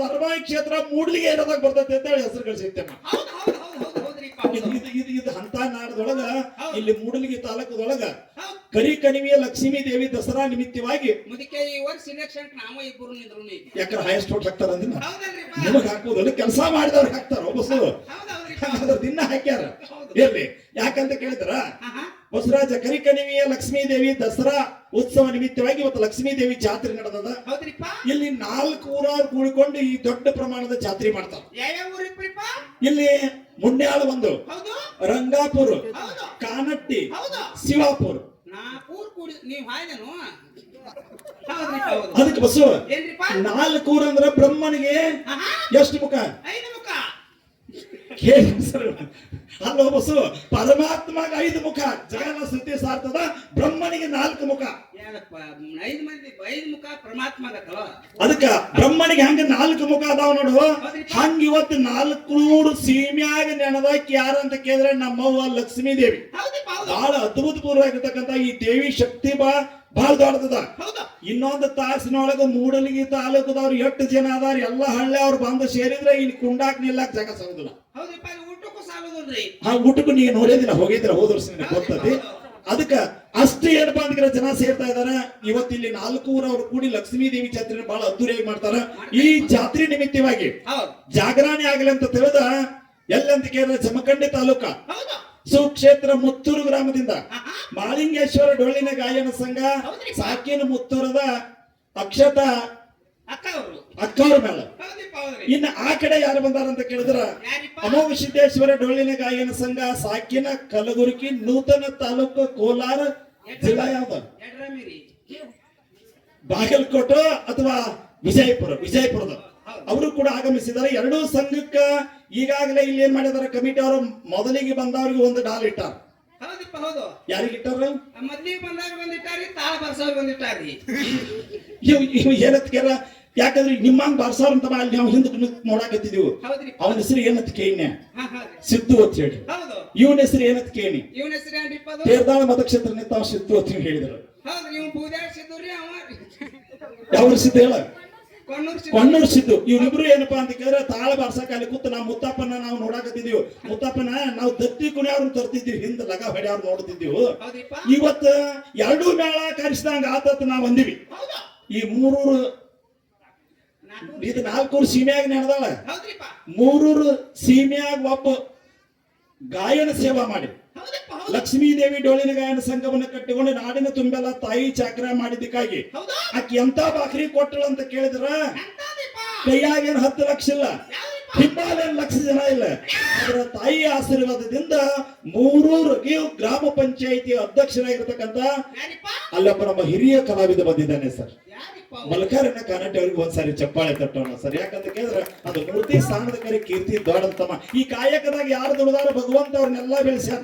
ಅದು ಅರಮಾಯಿ ಕ್ಷೇತ್ರ ಮೂಡ್ಲಿಗೆ ಇರೋದಾಗ ಬರ್ತೈತೆ ಅಂತ ಹೇಳಿ ಹೆಸರು ಹೌದ್ರಿಪ್ಪ ಇದು ಇದು ಇದು ಇದು ಹಂತ ನಾಡದೊಳಗ ಇಲ್ಲಿ ಮೂಡಲಿಗೆ ತಾಲೂಕದೊಳಗ ಕರಿ ಕಣಿವೆಯ ಲಕ್ಷ್ಮೀ ದೇವಿ ದಸರಾ ನಿಮಿತ್ತವಾಗಿ ಮುದಕ್ಕೆ ಈ ವರ್ಷ ನಾಮ ಇಬ್ಬರು ನಿಂದ್ರು ಯಾಕಂದ್ರೆ ಹೈಯೆಸ್ಟ್ ಓಟ್ ಹಾಕ್ತಾರ ಅಂದಿನ. ನಿಮಗ್ ಹಾಕುವುದಲ್ಲ ಕೆಲಸ ಮಾಡಿದವ್ರು ಹಾಕ್ತಾರ ಒಬ್ಬಸು ದಿನ ಹಾಕ್ಯಾರ. ಇರ್ಲಿ ಯಾಕಂತ ಕೇಳಿದ್ರ? ಆಹಾ. ಬಸವರಾಜ ಕರಿಕಣಿವೆಯ ಲಕ್ಷ್ಮೀ ದೇವಿ ದಸರಾ ಉತ್ಸವ ನಿಮಿತ್ತವಾಗಿ ಇವತ್ತು ಲಕ್ಷ್ಮೀ ದೇವಿ ಜಾತ್ರೆ ನಡೆದದ. ಇಲ್ಲಿ ನಾಲ್ಕು ಊರಾರು ಕೂಡಿಕೊಂಡು ಈ ದೊಡ್ಡ ಪ್ರಮಾಣದ ಜಾತ್ರೆ ಮಾಡ್ತಾರೆ. ಇಲ್ಲಿ ಮುನ್ಯಾಳ ಒಂದು ರಂಗಾಪುರ ಕಾನಟ್ಟಿ ಶಿವಾಪುರ. ಅದಕ್ಕೆ ಬಸ್ಸು ನಾಲ್ಕೂರ್ ಅಂದ್ರ ಬ್ರಹ್ಮನಿಗೆ ಎಷ್ಟು ಮುಖ. ಐದು ಮುಖ ಕೇಳಿ ಸರ್ ಅಲ್ಲೋ ಬಸ್ಸು ಪರಮಾತ್ಮಗ ಐದು ಮುಖ ಜಗನ್ನ ಶ್ರುತಿ ಸಾರ್ತದ ಬ್ರಹ್ಮನಿಗೆ ನಾಲ್ಕು ಮುಖ. ಐದು ಮಂದಿ ಐದು ಮುಖ ಅದಕ್ಕ ಬ್ರಹ್ಮನಿಗೆ ಹಂಗ ನಾಲ್ಕು ಮುಖ ಅದಾವ ನೋಡು. ಹಂಗ ಇವತ್ತು ನಾಲ್ಕು ನೂರು ಸೀಮ್ಯಾಗ ನೆನದಾಕಿ ಯಾರ ಅಂತ ಕೇಳಿದ್ರೆ ನಮ್ಮವ್ವ ಲಕ್ಷ್ಮೀ ದೇವಿ ಬಹಳ ಅದ್ಭುತ ಪೂರ್ವವಾಗಿರ್ತಕ್ಕಂಥ ಈ ದೇವಿ ಶಕ್ತಿ ಬಾ ಬಹಳ ದೊಡ್ಡದ ಹೌದು? ಇನ್ನೊಂದು ತಾಸಿನೊಳಗ ಮೂಡಲಗಿ ತಾಲೂಕದವ್ರು ಎಷ್ಟು ಜನ ಅದಾರ ಎಲ್ಲ ಹಳ್ಳಿ ಅವ್ರು ಬಂದು ಸೇರಿದ್ರೆ ಇಲ್ಲಿ ಕುಂಡಾಕ್ ನಿಲ್ಲಕ್ ಜಾಗ ಸಾಗುದಿಲ್ಲ ಹಾ ಊಟಕ್ಕೂ ನೀವು ನೋಡಿದಿಲ್ಲ ಹೋಗಿದ್ರೆ ಹೋದ್ರ ಗೊತ್ತದಿ ಅದಕ್ಕ ಅಷ್ಟು ಏನಪ್ಪಾ ಅಂದ್ರೆ ಜನ ಸೇರ್ತಾ ಇದಾರ. ಇವತ್ತು ಇಲ್ಲಿ ನಾಲ್ಕೂರ ಅವ್ರು ಕೂಡಿ ಲಕ್ಷ್ಮೀ ದೇವಿ ಜಾತ್ರೆ ಬಹಳ ಅದ್ದೂರಿಯಾಗಿ ಮಾಡ್ತಾರ. ಈ ಜಾತ್ರೆ ನಿಮಿತ್ತವಾಗಿ ಹೌದು. ಜಾಗರಣೆ ಆಗಲಿ ಅಂತ ತಿಳಿದ ಎಲ್ಲಂತ ಕೇಳಿದ್ರೆ ಜಮಖಂಡಿ ತಾಲೂಕ. ಹೌದು. ಸುಕ್ಷೇತ್ರ ಮುತ್ತೂರು ಗ್ರಾಮದಿಂದ ಮಾಲಿಂಗೇಶ್ವರ ಮಾಳಿಂಗೇಶ್ವರ ಡೊಳ್ಳಿನ ಗಾಯನ ಸಂಘ ಸಾಕಿನ ಮುತ್ತೂರದ ಅಕ್ಷತಾ ಅಕ್ಕ ಅವರು ಅಕ್ಕವ್ರ ಮೇಲೆ. ಇನ್ನ ಆ ಕಡೆ ಯಾರು ಬಂದಾರ ಅಂತ ಕೇಳಿದ್ರ ಯಾರಿಪ್ಪ? ಅಮೋಘ ಸಿದ್ದೇಶ್ವರ ಡೊಳ್ಳಿನ ಗಾಯನ ಸಂಘ ಸಾಕಿನ ಕಲಬುರಗಿ ನೂತನ ತಾಲೂಕು ಕೋಲಾರ ಜಿಲ್ಲಾ ಯಾವ್ದು? ಬಾಗಲಕೋಟೆ ಅಥವಾ ವಿಜಯಪುರ ವಿಜಯಪುರದ. ಅವರು ಕೂಡ ಆಗಮಿಸಿದ್ದಾರೆ. ಎರಡೂ ಸಂಘಕ್ಕ ಈಗಾಗಲೇ ಇಲ್ಲಿ ಏನ್ ಮಾಡಿದಾರೆ ಕಮಿಟಿ ಅವರು ಮೊದಲಿಗೆ ಬಂದವರಿಗೆ ಒಂದು ಡಾಲ್ ಇಟ್ಟಾರ. ಹೌದಪ್ಪ ಹೌದು. ಯಾರಿಗೆ ಇಟ್ಟಾರ ಮೊದ್ಲಿಗೆ ಬಂದಾಗ ಬಂದಿಟ್ಟಾರಿ ತಾಳ ಬರ್ಸೋರ್ ಬಂದಿಟ್ಟಾರಿ ಇವ್ ಏನತ್ ಕೇಳ ಯಾಕಂದ್ರೆ ನಿಮ್ಮಂಗ್ ಬಾರ್ಸಾರ್ ಅಂತ ಅಲ್ಲಿ ನಾವು ಹಿಂದಕ್ಕೆ ನೋಡಾಕತ್ತಿದೀವಿ. ಅವನ ಹೆಸರು ಏನತ್ ಕೇಳಿನ? ಹಾ ಸಿದ್ದು ಅಂತ ಹೇಳಿ. ಇವನ ಹೆಸರು ಏನಂತ ಕೇಳಿ ಇವನ ಹೆಸರು ತೇರ್ದಾಳ ಮತಕ್ಷೇತ್ರ ನಿಂತ ಸಿದ್ದು ಅಂತ ಹೇಳಿ ಹೇಳಿದ್ರು ಅವ್ರ ಸಿದ್ದು ಹೇಳ? ಕೊಣ್ಣೂರ್ ಸಿದ್ದು ಕೊಣ್ಣೂರು ಇವರಿಬ್ರು ಏನಪ್ಪಾ ಅಂತ ಕೇಳಿದ್ರೆ ತಾಳ ಬಾರ್ಸಕ್ ಅಲ್ಲಿ ಕೂತು ನಾವು ಮುತ್ತಪ್ಪನ ನಾವು ನೋಡಾಕತ್ತಿದೀವಿ ಮುತ್ತಪ್ಪನ ನಾವು ದತ್ತಿ ಕುಣಿಯವ್ರ ತರ್ತಿದ್ವಿ ಹಿಂದ ಲಗ ಹೊಡೆಯವ್ರು ನೋಡ್ತಿದ್ದೀವಿ. ಇವತ್ತ ಎರಡೂ ಮೇಳ ಕರೆಸಿದಂಗ ಆತತ್ ನಾವ್ ಅಂದಿವಿ. ಈ ಮೂರೂರು ಇದು ನಾಲ್ಕೂರು ಸೀಮೆಯಾಗ ನಡೆದಾಳ. ಮೂರೂರು ಸೀಮೆಯಾಗ ಒಬ್ಬ ಗಾಯನ ಸೇವಾ ಮಾಡಿ ಹೌದಪ್ಪ ಹೌದು. ಲಕ್ಷ್ಮೀ ದೇವಿ ಡೋಳಿನ ಗಾಯನ ಸಂಘವನ್ನು ಕಟ್ಟಿಕೊಂಡು ನಾಡಿನ ತುಂಬೆಲ್ಲ ತಾಯಿ ಚಾಕ್ರ ಮಾಡಿದ್ದಕ್ಕಾಗಿ. ಆಕೆ ಎಂತ ಬಾಕ್ರಿ ಕೊಟ್ಟಳು ಅಂತ ಕೇಳಿದ್ರ? ಕೈಯಾಗ ಏನ್ ಹತ್ತು ಲಕ್ಷ ಇಲ್ಲ? ಹಿಂಬಾಲೇನು ಲಕ್ಷ ಜನ ಇಲ್ಲ? ಅದರ ತಾಯಿ ಆಶೀರ್ವಾದದಿಂದ ಮೂರೂರು ಗ್ರಾಮ ಪಂಚಾಯಿತಿ ಅಧ್ಯಕ್ಷರಾಗಿರ್ತಕ್ಕಂಥ ಅಲ್ಲಪ್ಪ ಅಲ್ಲೊಬ್ಬ ನಮ್ಮ ಹಿರಿಯ ಕಲಾವಿದ ಬಂದಿದ್ದಾನೆ ಸರ್. ಮಲ್ಕಾರಣ್ಣ ಕಾನಟ್ಟಿ ಅವ್ರಿಗೆ ಒಂದ್ಸಾರಿ ಚಪ್ಪಾಳೆ ತಟ್ಟೋಣ ಸರ್. ಯಾಕಂತ ಕೇಳಿದ್ರೆ ಅದು ಮೂರ್ತಿ ಸ್ಥಾನದ ಕರೆ ಕೀರ್ತಿ ದೊಡ್ಡಂತಮ್ಮ ಈ ಕಾಯಕದಾಗ ಯಾರು ದುಡಿದಾರ ಭಗವಂತ ಅವ್ರನ್ನೆಲ್ಲ ಬೆಳೆಸ್ಯಾರ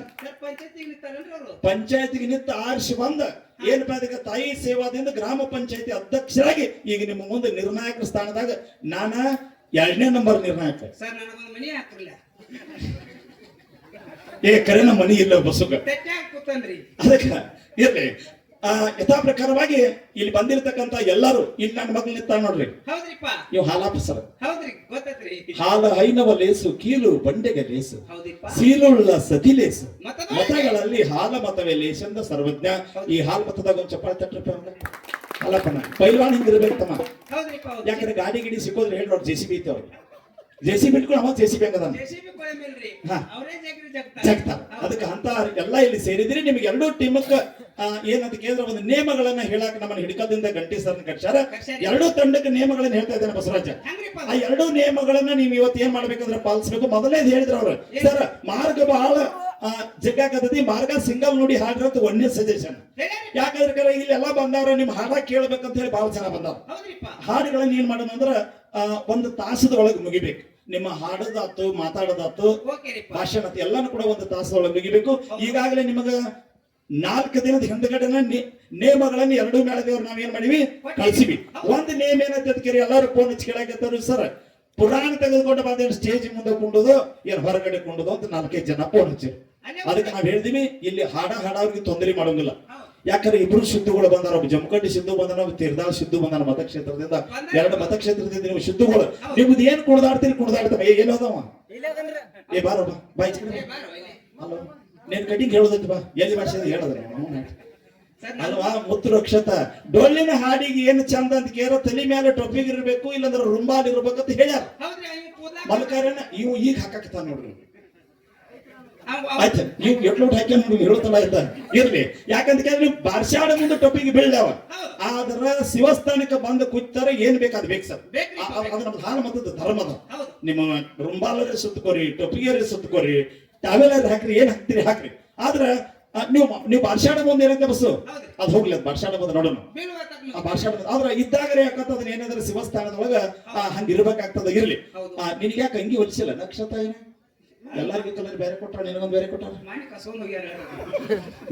ಪಂಚಾಯತಿಗೆ ನಿಂತ ಆರಿಸಿ ಬಂದ. ಏನ್ ಅದಕ್ಕೆ ತಾಯಿ ಸೇವಾದಿಂದ ಗ್ರಾಮ ಪಂಚಾಯತಿ ಅಧ್ಯಕ್ಷರಾಗಿ ಈಗ ನಿಮ್ಮ ಮುಂದೆ ನಿರ್ಣಾಯಕ ಸ್ಥಾನದಾಗ ನಾನ ಎರಡನೇ ನಂಬರ್ ನಿರ್ಣಾಯಕ. ಏ ಕರೆ ನಮ್ಮ ಕರೆನ ಮನಿ ಇಲ್ಲ ಬಸ್ಸುಗ. ಕೂತನ್ರಿ. ಅದಕ್ಕ ಇರ್ಲಿ. ಆ ಯಥಾ ಪ್ರಕಾರವಾಗಿ ಇಲ್ಲಿ ಬಂದಿರತಕ್ಕಂತ ಎಲ್ಲರೂ ಇಲ್ಲಿ ನನ್ನ ಮಗಳು ನಿಂತಾಳ ನೋಡ್ರಿ. ಹೌದ್ರಿಪ್ಪ. ಇವ್ ಹಾಲಾಪ ಸರ್ ಹೌದ್ರಿ ಗೊತ್ತೈತ್ರಿ ಹಾಲ ಹೈನವ ಲೇಸು ಕೀಲು ಬಂಡೆಗೆ ಲೇಸು. ಸೀಲುಳ್ಳ ಸತಿ ಲೇಸು. ಮತಗಳಲ್ಲಿ ಹಾಲ ಮತವೇ ಲೇಸಂದ ಸರ್ವಜ್ಞ. ಈ ಹಾಲ್ ಮತದಾಗ ಒಂದು ಚಪ್ಪಾಳೆ ತಟ್ಟ. ಹಾಲಪ್ಪನ ಪೈಲ್ವಾನ್ ಹಿಂಗಿರ್ಬೇಕು ತಮ್ಮ ಯಾಕಂದ್ರೆ ಗಾಡಿ ಗಿಡಿ ಸಿಕ್ಕೋದ್ರೆ ಹೇಳಿ ನೋಡಿ ಜೆ ಸಿ ಬಿ ಐತೆ ಅವ್ರಿಗೆ. ಜೆ ಸಿ ಬಿ ಇಟ್ಕೊಂಡು ಅವ ಜೆ ಸಿ ಬಿ ಹಂಗದಾನ ಜೆಸಿಬಿ ಕೊಳೆ ಮೇಲ್ರಿ ಹಾ. ಅವರೇ ಜಗ್ರಿ ಜಗ್ತಾರ. ಜಗ್ತಾರ. ಅದಕ್ಕೆ ಅಂತ ಎಲ್ಲ ಇಲ್ಲಿ ಸೇರಿದ್ರಿ ನಿಮ್ಗೆ ಎರಡೂ ಟೀಮಕ್ಕ ಏನಂತ ಕೇಂದ್ರ ಒಂದು ನಿಯಮಗಳನ್ನ ಹೇಳಕ್ ನಮ್ಮನ್ನ ಹಿಡಿಕದಿಂದ ಗಂಟಿ ಸರ್ನ ಕಟ್ಸಾರ. ಎರಡೂ ತಂಡಕ್ಕೆ ನಿಯಮಗಳನ್ನ ಹೇಳ್ತಾ ಇದ್ದಾನೆ ಬಸವರಾಜ. ಆ ಎರಡೂ ನಿಯಮಗಳನ್ನ ನೀವು ಇವತ್ತು ಏನ್ ಮಾಡ್ಬೇಕಂದ್ರೆ ಪಾಲಿಸ್ಬೇಕು. ಮೊದಲೇ ಹೇಳಿದ್ರು ಅವ್ರು. ಸರ್ ಮಾರ್ಗ ಬಹಳ ಜಗ್ಗಾಕತೈತಿ ಮಾರ್ಗ ಸಿಂಗಲ್ ನೋಡಿ ಹಾಡಿರೋದು ಒಂದೇ ಸಜೆಷನ್ ಯಾಕಂದ್ರೆ ಇಲ್ಲಿ ಎಲ್ಲಾ ಬಂದವ್ರ ನಿಮ್ ಹಾಡ ಕೇಳ್ಬೇಕಂತ ಹೇಳಿ ಬಹಳ ಜನ ಬಂದವ್ರು. ಹಾಡುಗಳನ್ನ ಏನ್ ಮಾಡೋಣ ಅಂದ್ರೆ ಒಂದು ತಾಸದ ಒಳಗೆ ಮುಗಿಬೇಕು. ನಿಮ್ಮ ಹಾಡೋದಾತು ಮಾತಾಡೋದಾತು ಭಾಷಣ ಎಲ್ಲಾನು ಕೂಡ ಒಂದು ತಾಸದೊಳಗೆ ಮುಗಿಬೇಕು. ಈಗಾಗಲೇ ನಿಮಗ ನಾಲ್ಕು ದಿನದ ಹಿಂದ್ಗಡೆನ ನೇಮಗಳನ್ನ ಎರಡು ಮೇಳದವ್ರು ನಾವೇನ್ ಮಾಡಿವಿ? ಕಳ್ಸಿವಿ. ಒಂದ್ ನೇಮ್ ಏನಂತ ಎಲ್ಲರೂ ಫೋನ್ ಹಚ್ಚಿ ಕೇಳಾಕತ್ತಾರು ಸರ್. ಪುರಾಣ ತೆಗೆದುಕೊಂಡು ಬಂದೇನು ಸ್ಟೇಜ್ ಮುಂದೆ ಕುಂಡುದು ಏನ್ ಹೊರಗಡೆ ಕುಂಡುದು ಅಂತ ನಾಲ್ಕೈದು ಜನ ಫೋನ್ ಹಚ್ಚಿರಿ. ಅದಕ್ಕೆ ನಾವ್ ಹೇಳ್ದಿವಿ ಇಲ್ಲಿ ಹಾಡ ಹಾಡೋರಿಗೆ ತೊಂದರೆ ಮಾಡೋಂಗಿಲ್ಲ. ಯಾಕಂದ್ರೆ ಇಬ್ರು ಸಿದ್ಧುಗಳು ಬಂದಾರ ಒಬ್ಬ ಜಮಖಂಡಿ ಸಿದ್ದು ಬಂದಾನ ಒಬ್ಬ ಸಿದ್ಧು ಸಿದ್ದು ಬಂದಾನ ಮತಕ್ಷೇತ್ರದಿಂದ. ಎರಡು ಮತಕ್ಷೇತ್ರದಿಂದ ನೀವು ಸಿದ್ಧುಗಳು. ನಿಮ್ದು ಏನ್ ಕುಡ್ದಾಡ್ತೀರಿ ಕುಡ್ದಾಡ್ತಾರ ಏ ಎಲ್ಲಿ ಹೋದವ? ಏ ಬಾರ ಬಾಯ್ ಹಲೋ ನೀನ್ ಕಟಿಂಗ್ ಹೇಳೋದೈತಿ ಬಾ. ಎಲ್ಲಿ ಭಾಷೆ ಹೇಳಿದ್ರೆ ಅಲ್ವಾ ಮುತ್ತು ರಕ್ಷತ ಡೊಳ್ಳಿನ ಹಾಡಿಗೆ ಏನು ಚಂದ ಅಂತ ಕೇರ ತಲೆ ಮೇಲೆ ಟೊಪ್ಪಿಗೆ ಇರ್ಬೇಕು ಇಲ್ಲಂದ್ರೆ ರುಂಬಾಲ್ ಇರ್ಬೇಕಂತ ಹೇಳ್ಯಾರ. ಮಲ್ಕಾರನ ಇವು ಈಗ ಹಾಕಾಕತ್ತಾನ ನೋಡ್ರಿ. ಆಯ್ತು ನೀವು ಎಟ್ಲು ಹಾಕಿ ನೋಡಿ ಹೇಳ್ತಲ್ಲ ಆಯ್ತಾ. ಇರ್ಲಿ. ಯಾಕಂತ ಕೇಳಿದ್ರೆ ನೀವು ಬಾರ್ಷಾಡ ಮುಂದೆ ಟೊಪ್ಪಿಗೆ ಬೀಳ್ಯಾವ ಆದ್ರ ಶಿವಸ್ಥಾನಕ್ಕೆ ಬಂದು ಕೂತಾರ ಏನ್ ಬೇಕಾದ್ ಬೇಕು ಸರ್. ಅದು ನಮ್ದು ಹಾಲು ಮತದ ಧರ್ಮದ. ನಿಮ್ಮ ರುಂಬಾಲರಿ ಸುತ್ತಕೋರಿ ಟೊಪ್ಪಿಗೆರಿ ಸುತ್ತಕೋರಿ ಟಾವೆಲರ್ ಹಾಕ್ರಿ ಏನ್ ಹಾಕ್ತೀರಿ ಹಾಕ್ರಿ. ಆದ್ರ ನೀವು ನೀವು ಬಾರ್ಷಾಡ ಮುಂದೆ ಏನಂತ ಬಸ್ಸು? ಅದ್ ಹೋಗ್ಲಿ ಅದು ಬಾರ್ಷಾಡ ಮುಂದೆ ನೋಡೋಣ. ಆ ಭಾಷಣ ಆದ್ರ ಇದ್ದಾಗರೆ ಯಾಕಂತ ಅದನ್ನ ಏನಾದ್ರೆ ಶಿವಸ್ಥಾನದೊಳಗ ಆ, ಹಂಗ ಇರ್ಬೇಕಾಗ್ತದ ಇರ್ಲಿ ನಿನಗೆ ಯಾಕೆ ಅಂಗಿ ಹೊಲಿಸಿಲ್ಲ? ನಕ್ಷತ್ರ ಏನ? ಎಲ್ಲರಿಗೂ ಕಲರ್ ಬೇರೆ ಕೊಟ್ಟ ನಿನಗೊಂದು ಬೇರೆ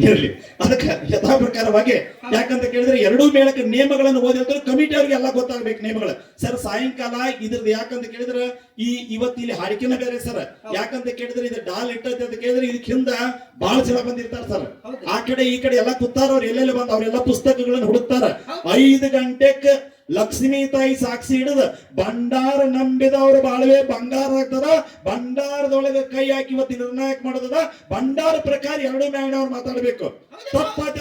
ಇರಲಿ. ಅದಕ್ಕೆ ಯಥಾ ಪ್ರಕಾರವಾಗಿ ಯಾಕಂತ ಕೇಳಿದ್ರೆ ಎರಡೂ ಮೇಳಕ್ಕೆ ನಿಯಮಗಳನ್ನು ಓದಿರ್ತಾರೆ ಕಮಿಟಿ ಅವ್ರಿಗೆ ಎಲ್ಲ ಗೊತ್ತಾಗ್ಬೇಕು ನಿಯಮಗಳು. ಸರ್ ಸಾಯಂಕಾಲ ಇದ್ರದ್ದು ಯಾಕಂತ ಕೇಳಿದ್ರೆ ಈ ಇವತ್ತು ಇಲ್ಲಿ ಹಾಡಿಕೆನ ಬೇರೆ ಸರ್ ಯಾಕಂತ ಕೇಳಿದ್ರೆ ಇದು ಡಾಲ್ ಇಟ್ಟೈತೆ ಅಂತ ಕೇಳಿದ್ರೆ ಇದಕ್ಕೆ ಹಿಂದ ಬಹಳ ಜನ ಬಂದಿರ್ತಾರೆ ಸರ್ ಆ ಕಡೆ ಈ ಕಡೆ ಎಲ್ಲ ಕೂತಾರ ಅವ್ರು ಎಲ್ಲೆಲ್ಲಿ ಬಂದ ಅವರೆಲ್ಲ ಪುಸ್ತಕಗಳನ್ನು ಹುಡುಕ್ತಾರ. ಐದು ಗಂಟೆಕ್ ಲಕ್ಷ್ಮೀ ತಾಯಿ ಸಾಕ್ಷಿ ಹಿಡಿದ ಭಂಡಾರ ನಂಬಿದವರು ಬಾಳ್ವೆ ಬಂಗಾರ ಆಗ್ತದ ಭಂಡಾರದೊಳಗೆ ಕೈ ಹಾಕಿ ಇವತ್ತು ನಿರ್ಣಾಯಕ ಮಾಡದ ಭಂಡಾರ ಪ್ರಕಾರ ಎರಡು ಮ್ಯಾಣವ್ರು ಮಾತಾಡಬೇಕು. ತಪ್ಪಾಯ್ತು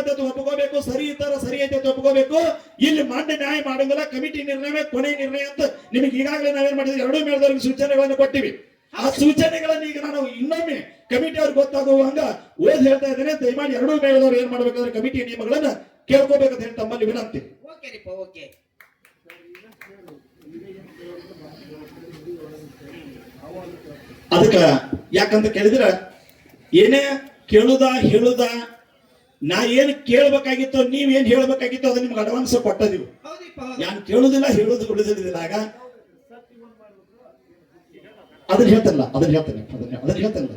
ಅಂತ ಒಪ್ಕೋಬೇಕು ಸರಿ ಇತರ ಸರಿ ಐತೆ ಅಂತ ಒಪ್ಕೋಬೇಕು. ಇಲ್ಲಿ ಮಂಡ ನ್ಯಾಯ ಮಾಡಂಗಿಲ್ಲ ಕಮಿಟಿ ನಿರ್ಣಯವೇ ಕೊನೆ ನಿರ್ಣಯ ಅಂತ ನಿಮಗೆ ಈಗಾಗಲೇ ನಾವೇನ್ ಮಾಡಿದ್ವಿ? ಎರಡು ಮೇಳದವ್ರಿಗೆ ಸೂಚನೆಗಳನ್ನು ಕೊಟ್ಟಿವಿ. ಆ ಸೂಚನೆಗಳನ್ನ ಈಗ ನಾನು ಇನ್ನೊಮ್ಮೆ ಕಮಿಟಿ ಅವ್ರಿಗೆ ಗೊತ್ತಾಗುವಂಗ ಓದ್ ಹೇಳ್ತಾ ಇದ್ದೇನೆ. ದಯಮಾಡಿ ಎರಡೂ ಮೇಳದವ್ರು ಏನ್ ಮಾಡ್ಬೇಕಂದ್ರೆ ಕಮಿಟಿ ನಿಯಮಗಳನ್ನ ಕೇಳ್ಕೋಬೇಕಂತ ಹೇಳಿ ತಮ್ಮಲ್ಲಿ ವಿನಂತಿ. ಓಕೆ ಅದಕ್ಕ ಯಾಕಂತ ಕೇಳಿದ್ರ ಏನೇ ಕೇಳುದ ಹೇಳುದ ನಾ ಏನ್ ಕೇಳ್ಬೇಕಾಗಿತ್ತೋ ನೀವ್ ಏನ್ ಹೇಳ್ಬೇಕಾಗಿತ್ತೋ ಅದು ನಿಮ್ಗೆ ಅಡ್ವಾನ್ಸ್ ಕೊಟ್ಟದಿವು. ನಾನು ಕೇಳುದಿಲ್ಲ ಹೇಳುದು ಉಳಿದಿಲ್ಲ ಆಗ ಅದನ್ನ ಹೇಳ್ತಾರಲ್ಲ ಅದನ್ನ ಹೇಳ್ತಾನೆ ಅದನ್ನ ಅದನ್ನ ಹೇಳ್ತಾನಲ್ಲ.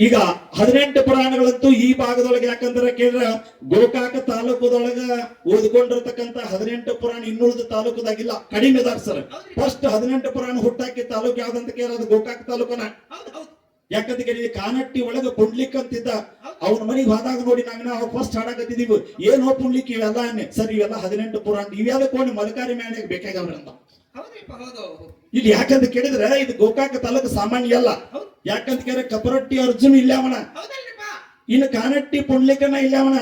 ಈಗ ಹದಿನೆಂಟು ಪುರಾಣಗಳಂತೂ ಈ ಭಾಗದೊಳಗೆ ಯಾಕಂದ್ರೆ ಕೇಳಿದ್ರ ಗೋಕಾಕ ತಾಲೂಕದೊಳಗ ಓದ್ಕೊಂಡಿರ್ತಕ್ಕಂತ ಹದಿನೆಂಟು ಪುರಾಣ ಇನ್ನುಳಿದ ತಾಲೂಕದಾಗಿಲ್ಲ ಕಡಿಮೆ ಅದಾರ ಸರ್ ಫಸ್ಟ್ ಹದಿನೆಂಟು ಪುರಾಣ ಹುಟ್ಟಾಕಿ ತಾಲೂಕು ಯಾವ್ದಂತ ಕೇಳಿದ್ರೆ ಅದು ಗೋಕಾಕ ತಾಲೂಕನ. ಯಾಕಂತ ಕೇಳಿದ್ರೆ ಕಾನಟ್ಟಿ ಒಳಗ ಪುಂಡ್ಲಿಕ್ ಅಂತಿದ್ದ ಅವನ ಮನೆಗೆ ಹೋದಾಗ ನೋಡಿ ನಾಗ ನಾವು ಫಸ್ಟ್ ಹಾಡಾಕತ್ತಿದೀವಿ ಏನೋ ಪುಂಡ್ಲಿಕ್ ಇವೆಲ್ಲ ಸರ್ ಇವೆಲ್ಲ ಹದಿನೆಂಟು ಪುರಾಣ ಇವೆಲ್ಲ ಕೋಣಿ ಮಲಕಾರಿ ಹೌದ್ರಿಪ್ಪ ಹೌದು ಇಲ್ಲಿ ಯಾಕಂತ ಕೇಳಿದ್ರೆ ಇದು ಗೋಕಾಕ ತಾಲೂಕು ಸಾಮಾನ್ಯ ಅಲ್ಲ. ಯಾಕಂತ ಕೇಳಿದ್ರೆ ಕಪರೊಟ್ಟಿ ಅರ್ಜುನ್ ಇಲ್ಲ ಅವನ. ಇನ್ನು ಕಾನಟ್ಟಿ ಪುಂಡ್ಲಿಕನ ಇಲ್ಲ ಅವನ.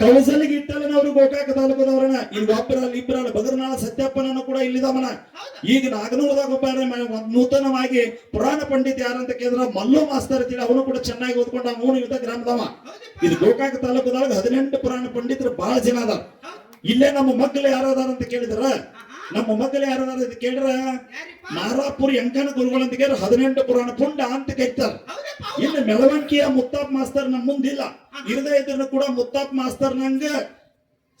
ಕೌಸಲಿಗೆ ಇಟ್ಟಲನವರು ಗೋಕಾಕ ತಾಲೂಕದವರನ ಇಲ್ಲಿ ಒಬ್ಬರಲ್ಲ ಇಬ್ಬರಲ್ಲ ಬದರನಾಳ ಸತ್ಯಪ್ಪನನ್ನು ಕೂಡ ಇಲ್ಲಿದವನ. ಈಗ ನಾಗನೂರದಾಗ ಒಬ್ಬ ನೂತನವಾಗಿ ಪುರಾಣ ಪಂಡಿತ್ ಯಾರಂತ ಕೇಳಿದ್ರೆ ಮಲ್ಲು ಮಾಸ್ತರ್ ತಿಳಿ ಅವನು ಕೂಡ ಚೆನ್ನಾಗಿ ಓದ್ಕೊಂಡ ಅವನು ಇದ್ದ ಗ್ರಾಮದವ. ಇದು ಗೋಕಾಕ ತಾಲೂಕದೊಳಗೆ ಹದಿನೆಂಟು ಪುರಾಣ ಪಂಡಿತರು ಬಹಳ ಜನ ಅದಾರ. ಇಲ್ಲೇ ನಮ್ಮ ಮಕ್ಕಳು ಯಾರದಾರ ಅಂತ ಕೇಳಿದ್ರ. ನಮ್ಮ ಮೊಮ್ಮಕ್ಕಳು ಯಾರು ಇದು ಕೇಳ್ರ? ಮಾರಾಪುರ ನಾರಾಪುರ ಎಂಕನ ಗುರುಗಳು ಅಂತ ಕೇಳಿದ್ರೆ ಹದಿನೆಂಟು ಪುರಾಣ ಪುಂಡ ಅಂತ ಹೌದಪ್ಪ ಇನ್ನು ಮೆಳವಂಕಿಯ ಮುತ್ತಾಪ್ ಮಾಸ್ತರ್ ನಮ್ಮ ಮುಂದಿಲ್ಲ ಇರದೇ ಇದ್ರು ಕೂಡ ಮುತ್ತಾಪ್ ಮಾಸ್ತರ್ ನಂಗ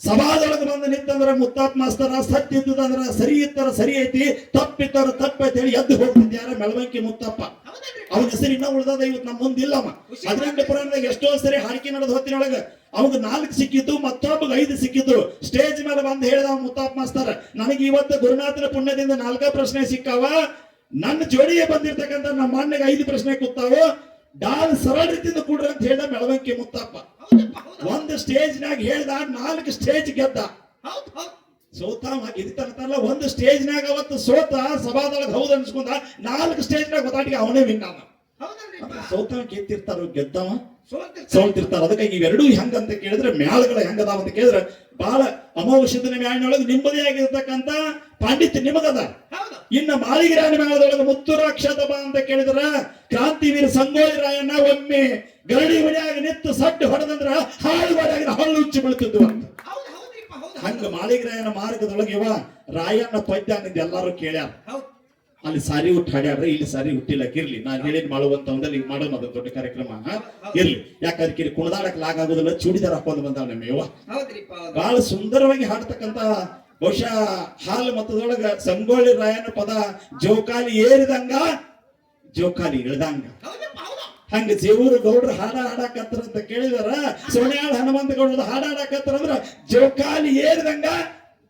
ಸಭಾದೊಳಗೆ ಬಂದು ನಿಂತಂದ್ರ ಮುತ್ತಾಪ್ ಮಾಸ್ತರ ಸತ್ಯ ಇದ್ದುದಂದ್ರ ಸರಿ ಇತ್ತರ ಸರಿ ಐತಿ ತಪ್ಪಿತ್ತರ ತಪ್ಪೈತಿ ಹೇಳಿ ಎದ್ದು ಹೋಗ್ತಿದ್ಯಾರ ಮೆಳವಂಕಿ ಮುತ್ತಪ್ಪ. ಅವನ ಹೆಸರು ಇನ್ನ ಉಳ್ದದ ಇವತ್ತು ನಮ್ಮ ಮುಂದಿಲ್ಲಮ್ಮ ಹದಿನೆಂಟು ಪುರಾಣದಾಗ ಎಷ್ಟೋ ಸರಿ ಹಾಡಿಕೆ ನಡೆದ ಹೊತ್ತಿನೊಳಗ ಅವಾಗ ನಾಲ್ಕು ಸಿಕ್ಕಿದ್ದು ಮತ್ತೊಬ್ಬಗ ಐದು ಸಿಕ್ಕಿದ್ದು. ಸ್ಟೇಜ್ ಮೇಲೆ ಬಂದು ಹೇಳಿದ ಮುತ್ತಾಪ್ ಮಾಸ್ತಾರ ನನಗೆ ಇವತ್ತು ಗುರುನಾಥನ ಪುಣ್ಯದಿಂದ ನಾಲ್ಕ ಪ್ರಶ್ನೆ ಸಿಕ್ಕಾವ. ನನ್ನ ಜೋಡಿಯೇ ಬಂದಿರ್ತಕ್ಕಂಥ ನಮ್ಮ ಅಣ್ಣಗೆ ಐದು ಪ್ರಶ್ನೆ ಕೂತಾವ. ಡಾಲ್ ಸರಳ ರೀತಿಯಿಂದ ಕೂಡ ಅಂತ ಹೇಳ್ದ ಮೆಳವಂಕಿ ಮುತ್ತಪ್ಪ. ಒಂದು ಸ್ಟೇಜ್ ಒಂದು ಸ್ಟೇಜ್ನಾಗ ಹೇಳ್ದ ನಾಲ್ಕು ಸ್ಟೇಜ್ ಗೆದ್ದ. ಸೋತ ಒಂದು ಒಂದು ಸ್ಟೇಜ್ನಾಗ ಅವತ್ತು ಸೋತ ಸಭಾದೊಳಗೆ ಹೌದು ಅನ್ಸ್ಕೊಂಡ ನಾಲ್ಕು ಸ್ಟೇಜ್ನಾಗ ಗೊತ್ತಾಟಿಗೆ ಅವನೇ ವಿನ್ನಾವ ಸೋತ ಗೆದ್ದಿರ್ತಾರ ಗೆದ್ದವ? ಸೋಲ್ತಿರ್ತಾರ ಅದಕ್ಕೆ ಇವೆರಡೂ ಹೆಂಗ ಅಂತ ಕೇಳಿದ್ರೆ ಮ್ಯಾಳಗಳು ಹೆಂಗದಾವ ಅಂತ ಕೇಳಿದ್ರೆ ಬಹಳ ಅಮಾವಶ್ಯದ ಮ್ಯಾಳಿನೊಳಗೆ ನಿಮ್ಮದೇ ಆಗಿರ್ತಕ್ಕಂತ ಪಾಂಡಿತ್ಯ ನಿಮಗದ. ಇನ್ನ ಮಾಳಿಗಿರಾಯನ ಮೇಳದೊಳಗೆ ಮುತ್ತುರ ಕ್ಷತಪ ಅಂತ ಕೇಳಿದ್ರ ಕ್ರಾಂತಿವೀರ ಸಂಗೊಳ್ಳಿ ರಾಯಣ್ಣ ಒಮ್ಮೆ ಗರಡಿ ಮನೆಯಾಗ ನಿತ್ತು ಸಡ್ಡು ಹೊಡೆದಂದ್ರ ಹಾಳು ಹೊಡೆಯಾಗ ಹಳ್ಳು ಉಚ್ಚಿ ಬೀಳ್ತಿದ್ವು ಅಂತ. ಹಂಗ ಮಾಳಿಗರಾಯನ ಮಾರ್ಗದೊಳಗೆ ಇವ ರಾಯಣ್ಣ ಪದ್ಯ ಅನ್ನೋದು ಎಲ್ಲಾರು ಕೇಳ್ಯಾರ. ಹೌದು. ಅಲ್ಲಿ ಸಾರಿ ಹುಟ್ಟು ಹಾಡ್ಯಾಡ್ರೆ ಇಲ್ಲಿ ಸಾರಿ ಹುಟ್ಟಿಲ್ಲ ಇರ್ಲಿ. ನಾನು ಹೇಳಿದ್ ಮಾಡುವಂತ ಒಂದಲ್ಲಿ ಈಗ ಮಾಡೋಣ ಅದು ದೊಡ್ಡ ಕಾರ್ಯಕ್ರಮ? ಇರ್ಲಿ. ಯಾಕಂದ್ರೆ ಕುಣದಾಡಕ್ ಲಾಗಾಗುದಿಲ್ಲ ಚೂಡಿದಾರ ಹಾಕೊಂಡು ಬಂದಾವ ನಮ್ಮ ಯವ್ವ. ಹೌದ್ರಿಪ್ಪ ಬಹಳ ಸುಂದರವಾಗಿ ಹಾಡ್ತಕ್ಕಂತ ಬಹುಶಃ ಹಾಲು ಮತದೊಳಗ ಸಂಗೊಳ್ಳಿ ರಾಯನ ಪದ ಜೋಕಾಲಿ ಏರಿದಂಗ ಜೋಕಾಲಿ ಇಳ್ದಂಗ. ಹಂಗ ಜೇವೂರು ಗೌಡ್ರ ಹಾಡ ಹಾಡಾಕತ್ರ ಅಂತ ಕೇಳಿದಾರ ಸೋಣ್ಯಾಳ ಹನುಮಂತ ಗೌಡ್ರ ಹಾಡ ಹಾಡಾಕತ್ರ ಅಂದ್ರ ಜೋಕಾಲಿ ಏರಿದಂಗ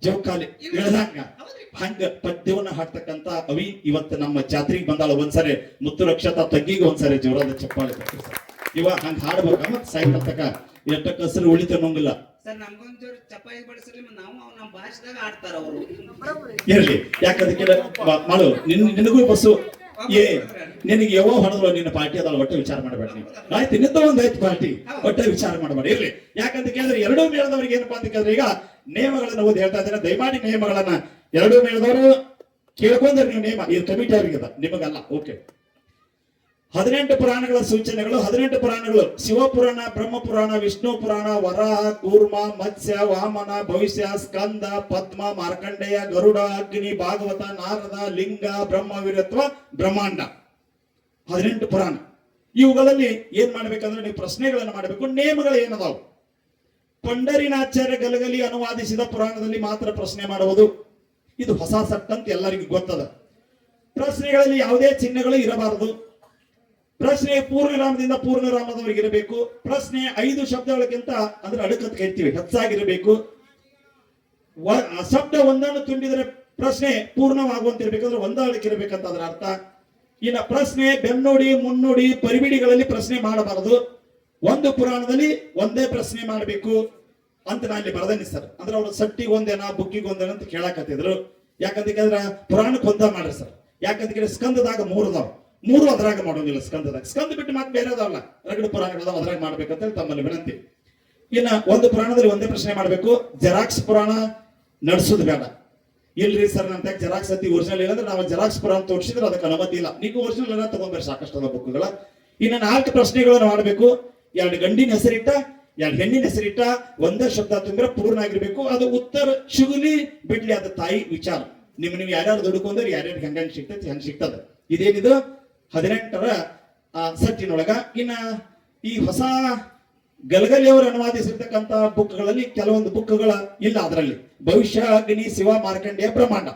ಜೋಕಾಲಿ ಹೇಳ್ದಂಗ. ಹೌದ್ರಿಪ್ಪ ಹಂಗ ಪದ್ಯವನ್ನ ಹಾಡ್ತಕ್ಕಂತ ಅವಿ ಇವತ್ತು ನಮ್ಮ ಜಾತ್ರೆಗೆ ಬಂದಾಳ. ಒಂದ್ಸರಿ ಮುತ್ತು ರಕ್ಷತಾ ತಗ್ಗಿಗೆ ಒಂದ್ಸರಿ ಜೋರಾದ ಚಪ್ಪಾಳೆ ಇವ ಹಂಗ ಹಾಡ್ಬೇಕ ಮತ್ ಸಾಯಂಕಾಲ ತಕ. ಎಟ್ಟ ಕಸರು ಉಳಿತ ಅನ್ನೋಂಗಿಲ್ಲ ಸರ್ ನಮ್ಗೊಂಚೂರು ಚಪಾತಿ ಬಡಿಸ್ರಿ ನಾವು ನಮ್ಮ ಭಾಷೆದಾಗ ಆಡ್ತಾರ ಅವರು. ಇರ್ಲಿ. ಯಾಕಂದ್ರೆ ಬ- ಮಾಡು. ನಿನ್ ನಿನಗೂ ಬಸ್ಸು ಏ ನಿನಗೆ ಯಾವ ಹೊಡೆದ್ರು ನಿನ್ನ ಪಾರ್ಟಿ ಅದಾಳ ಒಟ್ಟೆ ವಿಚಾರ ಮಾಡಬೇಡ ನೀವು. ಆಯ್ತು ನಿಂದ ಒಂದ್ ಆಯ್ತು ಪಾರ್ಟಿ. ಒಟ್ಟೆ ವಿಚಾರ ಮಾಡಬೇಡ. ಇರ್ಲಿ. ಯಾಕಂತ ಕೇಳಿದ್ರೆ ಎರಡೂ ಮೇಳದವ್ರಿಗೆ ಏನಪ್ಪಾ ಅಂತ ಕೇಳಿದ್ರೆ ಈಗ ನೇಮಗಳನ್ನ ಓದಿ ಹೇಳ್ತಾ ಇದ್ದಾರೆ ದಯಮಾಡಿ ನೇಮಗಳನ್ನ ಎರಡೂ ಮೇಳದವರು ಕೇಳ್ಕೊಂಡ್ರೆ ನೀವು ನಿಯಮ. ಇದು ಕಮಿಟಿ ಅವ್ರಿಗೆ ನಿಮಗಲ್ಲ. ಓಕೆ ಹದಿನೆಂಟು ಪುರಾಣಗಳ ಸೂಚನೆಗಳು. ಹದಿನೆಂಟು ಪುರಾಣಗಳು. ಶಿವಪುರಾಣ, ಬ್ರಹ್ಮಪುರಾಣ, ವಿಷ್ಣು ಪುರಾಣ, ವರಾಹ, ಕೂರ್ಮ, ಮತ್ಸ್ಯ, ವಾಮನ, ಭವಿಷ್ಯ, ಸ್ಕಂದ, ಪದ್ಮ, ಮಾರ್ಕಂಡೇಯ, ಗರುಡ, ಅಗ್ನಿ, ಭಾಗವತ, ನಾರದ, ಲಿಂಗ ಬ್ರಹ್ಮವೀರತ್ವ ಬ್ರಹ್ಮಾಂಡ. ಹದಿನೆಂಟು ಪುರಾಣ. ಇವುಗಳಲ್ಲಿ ಏನ್ ಮಾಡ್ಬೇಕಂದ್ರೆ ನೀವು ಪ್ರಶ್ನೆಗಳನ್ನು ಮಾಡಬೇಕು. ನೇಮಗಳು ಏನದಾವು? ಪಂಡರಿನಾಚಾರ್ಯ ಗಲಗಲಿ ಅನುವಾದಿಸಿದ ಪುರಾಣದಲ್ಲಿ ಮಾತ್ರ ಪ್ರಶ್ನೆ ಮಾಡುವುದು. ಇದು ಹೊಸ ಸಟ್ ಅಂತ ಎಲ್ಲರಿಗೂ ಗೊತ್ತದ. ಪ್ರಶ್ನೆಗಳಲ್ಲಿ ಯಾವುದೇ ಚಿಹ್ನೆಗಳು ಇರಬಾರದು. ಪ್ರಶ್ನೆ ಪೂರ್ಣರಾಮದಿಂದ ಪೂರ್ಣರಾಮದವರೆಗೆ ಇರಬೇಕು ಪ್ರಶ್ನೆ ಐದು ಶಬ್ದಗಳಿಗಿಂತ ಅಂದ್ರೆ ಅಡುಕತ್ ಹೇಳ್ತೀವಿ ಹೆಚ್ಚಾಗಿರಬೇಕು. ಶಬ್ದ ಒಂದನ್ನು ತುಂಬಿದರೆ ಪ್ರಶ್ನೆ ಪೂರ್ಣವಾಗುವಂತಿರ್ಬೇಕಂದ್ರೆ ಒಂದಾಳಿಕೆ ಇರಬೇಕಂತ ಅದರ ಅರ್ಥ. ಇನ್ನ ಪ್ರಶ್ನೆ ಬೆನ್ನುಡಿ, ಮುನ್ನುಡಿ ಪರಿಬಿಡಿಗಳಲ್ಲಿ ಪ್ರಶ್ನೆ ಮಾಡಬಾರದು. ಒಂದು ಪುರಾಣದಲ್ಲಿ ಒಂದೇ ಪ್ರಶ್ನೆ ಮಾಡಬೇಕು ಅಂತ ನಾನು ಇಲ್ಲಿ ಬರದೇನಿ ಸರ್. ಅಂದ್ರೆ ಅವರು ಸಟ್ಟಿಗೆ ಒಂದೇನಾ ಬುಕ್ಕಿಗೆ ಒಂದೇನ ಅಂತ ಕೇಳಾಕತ್ತಿದ್ರು. ಯಾಕಂತ ಕೇಳಿದ್ರೆ ಪುರಾಣಕ್ಕೆ ಒಂದ ಮಾಡ್ರಿ ಸರ್. ಕೇಳಿ ಸ್ಕಂದದಾಗ ಮೂರು ಅದಾವ. ಮೂರು ಅದ್ರಾಗ ಮಾಡೋದಿಲ್ಲ ಸ್ಕಂದದಾಗ. ಸ್ಕಂದ ಬಿಟ್ಟು ಮತ್ತೆ ಬೇರೆ ಅದಾವಲ್ಲ. ರಗಡ ಪುರಾಣಗಳದಾವ ಅದ್ರಾಗ ಮಾಡ್ಬೇಕಂತ ತಮ್ಮಲ್ಲಿ ವಿನಂತಿ. ಇನ್ನ ಒಂದು ಪುರಾಣದಲ್ಲಿ ಒಂದೇ ಪ್ರಶ್ನೆ ಮಾಡಬೇಕು. ಜೆರಾಕ್ಸ್ ಪುರಾಣ ನಡೆಸೋದು ಬೇಡ. ಇಲ್ರಿ ಸರ್ ನನ್ನ ಜೆರಾಕ್ಸ್ ಅತಿ ಒರಿಜಿನಲ್ ಇಲ್ಲಂದ್ರೆ ನಾವು ಜೆರಾಕ್ಸ್ ಪುರಾಣ ತೋರಿಸಿದ್ರೆ ಅದಕ್ಕೆ ಅನುಮತಿ ಇಲ್ಲ. ನೀವು ಒರಿಜಿನಲ್ ಎಲ್ಲ ತಗೊಂಡ್ಬರ್ರಿ ಸಾಕಷ್ಟು ಬುಕ್ಗಳ ಇನ್ನ ನಾಲ್ಕು ಪ್ರಶ್ನೆಗಳನ್ನು ಮಾಡಬೇಕು. ಎರಡು ಗಂಡಿನ ಹೆಸರಿಟ್ಟ ಎರಡು ಹೆಣ್ಣಿನ ಹೆಸರಿಟ್ಟ ಒಂದೇ ಶಬ್ದ ತುಂಬಿದ್ರೆ ಪೂರ್ಣ ಆಗಿರ್ಬೇಕು ಅದು ಉತ್ತರ ಶುಗುಲಿ ಬಿಡ್ಲಿ ಅದ ತಾಯಿ ವಿಚಾರ. ನಿಮ್ ನೀವು ಯಾರ್ಯಾರು ದುಡ್ಕೊಂಡ್ರೆ ಯಾರ್ಯಾರು ಹೆಂಗ ಸಿಗ್ತೈತಿ ಹೆಂಗ್ ಸಿಕ್ತದ ಇದೇನಿದು? ಹದಿನೆಂಟರ ಆ, ಸಟ್ಟಿನೊಳಗ ಇನ್ನ ಈ ಹೊಸ ಗಲಗಲಿಯವರು ಅನುವಾದಿಸಿರ್ತಕ್ಕಂತ ಬುಕ್ಗಳಲ್ಲಿ ಕೆಲವೊಂದು ಬುಕ್ಗಳ ಇಲ್ಲ ಅದರಲ್ಲಿ. ಭವಿಷ್ಯ ಅಗ್ನಿ ಶಿವ ಮಾರ್ಕಂಡೇಯ ಬ್ರಹ್ಮಾಂಡ.